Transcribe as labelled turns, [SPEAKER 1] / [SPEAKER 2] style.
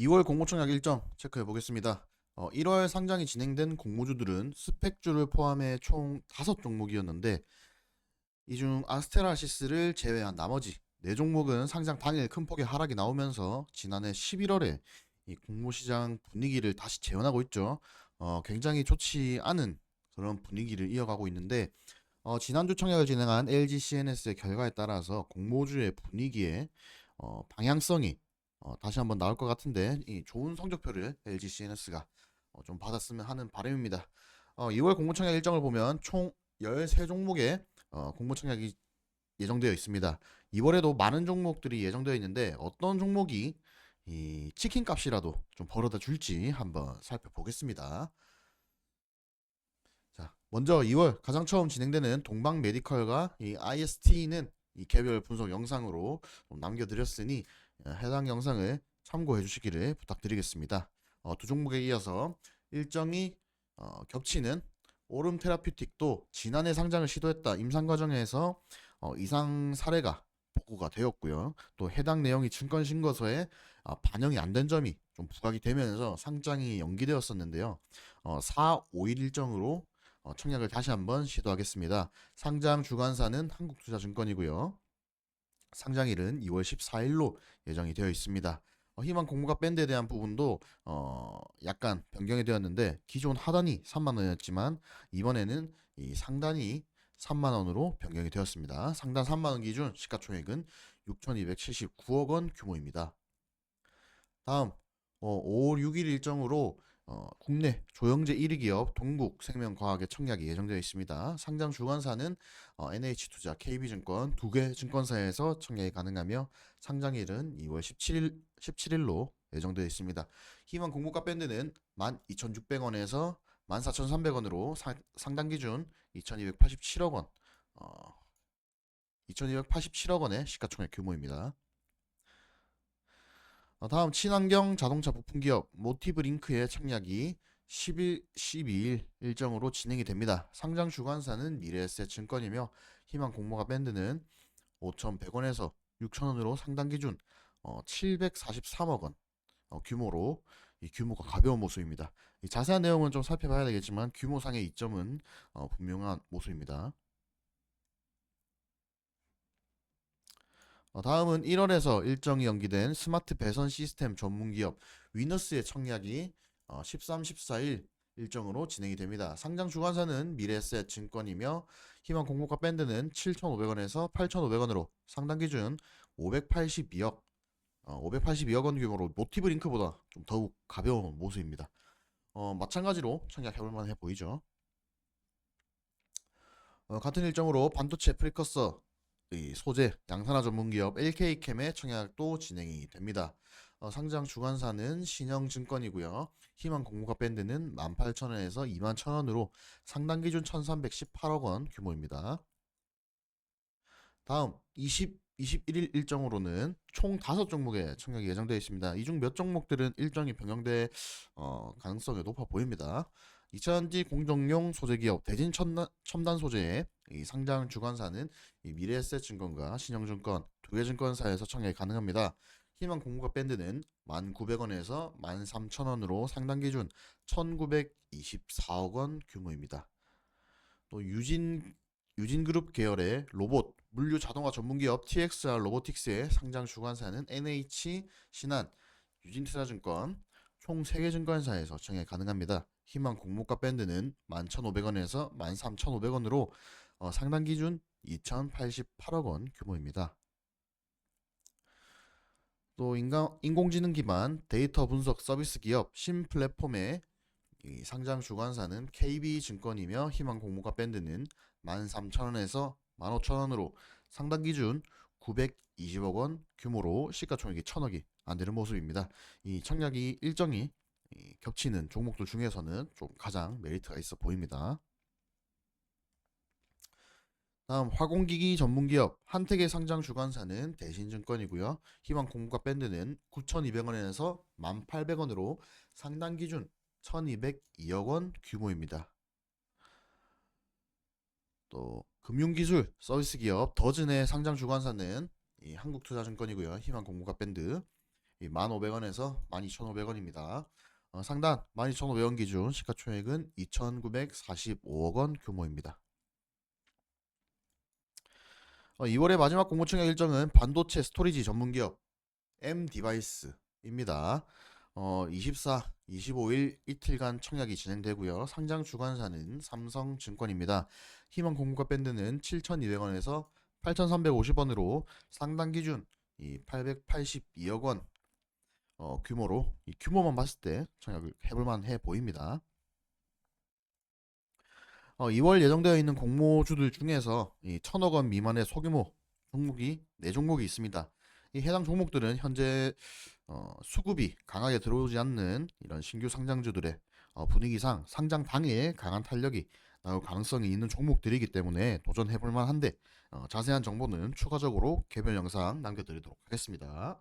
[SPEAKER 1] 2월 공모청약 일정 체크해 보겠습니다. 어, 1월 상장이 진행된 공모주들은 스펙주를 포함해 총 5종목이었는데 이 중 아스테라시스를 제외한 나머지 4종목은 상장 당일 큰 폭의 하락이 나오면서 지난해 11월에 이 공모시장 분위기를 다시 재현하고 있죠. 어, 굉장히 좋지 않은 그런 분위기를 이어가고 있는데 어, 지난주 청약을 진행한 LG CNS의 결과에 따라서 공모주의 분위기에 어, 방향성이 어, 다시 한번 나올 것 같은데 이 좋은 성적표를 LG CNS가 어, 좀 받았으면 하는 바람입니다. 어, 2월 공모청약 일정을 보면 총 13종목의 어, 공모청약이 예정되어 있습니다. 2월에도 많은 종목들이 예정되어 있는데 어떤 종목이 이 치킨 값이라도 좀 벌어다 줄지 한번 살펴보겠습니다. 자, 먼저 2월 가장 처음 진행되는 동방 메디컬과 이 IST는 이 개별 분석 영상으로 좀 남겨드렸으니 어, 해당 영상을 참고해 주시기를 부탁드리겠습니다. 어, 두 종목에 이어서 일정이 어, 겹치는 오름 테라퓨틱도 지난해 상장을 시도했다 임상 과정에서 어, 이상 사례가 보고가 되었고요. 또 해당 내용이 증권 신고서에 아, 반영이 안 된 점이 좀 부각이 되면서 상장이 연기되었었는데요. 어, 4, 5일 일정으로 어, 청약을 다시 한번 시도하겠습니다. 상장 주관사는 한국투자증권이고요. 상장일은 2월 14일로 예정이 되어 있습니다. 어, 희망 공모가 밴드에 대한 부분도 어, 약간 변경이 되었는데 기존 하단이 3만 원이었지만 이번에는 이 상단이 3만 원으로 변경이 되었습니다. 상단 3만 원 기준 시가총액은 6,279억 원 규모입니다. 다음 어, 5월 6일 일정으로 어, 국내 조영제 1위 기업 동국생명과학의 청약이 예정되어 있습니다. 상장 주관사는 어, NH투자, KB증권 두 개 증권사에서 청약이 가능하며 상장일은 2월 17일 17일로 예정되어 있습니다. 희망 공모가 밴드는 12,600원에서 14,300원으로 상당 기준 2,287억 원, 어, 2,287억 원의 시가총액 규모입니다. 어, 다음 친환경 자동차 부품 기업 모티브 링크의 청약이 10일, 12일 일정으로 진행이 됩니다. 상장 주관사는 미래에셋 증권이며 희망 공모가 밴드는 5,100원에서 6,000원으로 상당 기준 어, 743억 원 어, 규모로 이 규모가 가벼운 모습입니다. 이 자세한 내용은 좀 살펴봐야 되겠지만 규모상의 이점은 어, 분명한 모습입니다. 다음은 1월에서 일정이 연기된 스마트 배선 시스템 전문 기업 위너스의 청약이 어, 13, 14일 일정으로 진행이 됩니다. 상장 주관사는 미래에셋 증권이며 희망 공모가 밴드는 7,500원에서 8,500원으로 상당 기준 582억 어, 582억 원 규모로 모티브 링크보다 좀 더욱 가벼운 모습입니다. 어, 마찬가지로 청약해볼 만해 보이죠. 어, 같은 일정으로 반도체 프리커서 이 소재 양산화 전문기업 LK캠의 청약도 진행이 됩니다. 어, 상장 주관사는 신영증권이고요. 희망 공모가 밴드는 18,000원에서 21,000원으로 상당 기준 1,318억 원 규모입니다. 다음 20 21일 일정으로는 총 5종목의 청약이 예정되어 있습니다. 이 중 몇 종목들은 일정이 변경될 어, 가능성이 높아 보입니다. 2차전지 공정용 소재기업 대진 첨단, 소재의 이 상장 주관사는 이 미래에셋 증권과 신영증권 두 개 증권사에서 청약이 가능합니다. 희망 공모가 밴드는 1,900원에서 13,000원으로 상당 기준 1,924억 원 규모입니다. 또 유진 유진그룹 계열의 로봇 물류 자동화 전문기업 TXR 로보틱스의 상장 주관사는 NH 신한 유진투자증권 총 3개 증권사에서 청약 가능합니다. 희망 공모가 밴드는 11,500원에서 13,500원으로 어, 상당 기준 2,088억 원 규모입니다. 또 인공지능 기반 데이터 분석 서비스 기업 신 플랫폼의 이 상장 주관사는 KB증권이며 희망 공모가 밴드는 13,000원에서 15,000원으로 상당 기준 920억 원 규모로 시가총액이 1,000억이 안 되는 모습입니다. 이 청약이 일정이 겹치는 종목들 중에서는 좀 가장 메리트가 있어 보입니다. 다음 화공기기 전문기업 한택의 상장 주관사는 대신증권이고요. 희망 공모가 밴드는 9,200원에서 1,800원으로 상당 기준 1,202억 원 규모입니다. 또 금융기술 서비스 기업 더즌의 상장 주관사는 이 한국투자증권이고요. 희망 공모가 밴드 1,500원에서 12,500원입니다. 어, 상단 12,500원 기준 시가총액은 2,945억 원 규모입니다. 어, 2월의 마지막 공모청약 일정은 반도체 스토리지 전문기업 M 디바이스입니다. 어, 24, 25일 이틀간 청약이 진행되고요. 상장 주관사는 삼성증권입니다. 희망 공고가 밴드는 7,200원에서 8,350원으로 상당 기준 이 882억 원 어, 규모로 이 규모만 봤을 때 청약을 해볼만 해 보입니다. 어, 2월 예정되어 있는 공모주들 중에서 이 1,000억 원 미만의 소규모 종목이 4종목이 있습니다. 이 해당 종목들은 현재 어, 수급이 강하게 들어오지 않는 이런 신규 상장주들의 어, 분위기상 상장 당일 강한 탄력이 나올 가능성이 있는 종목들이기 때문에 도전해 볼 만한데 어, 자세한 정보는 추가적으로 개별 영상 남겨드리도록 하겠습니다.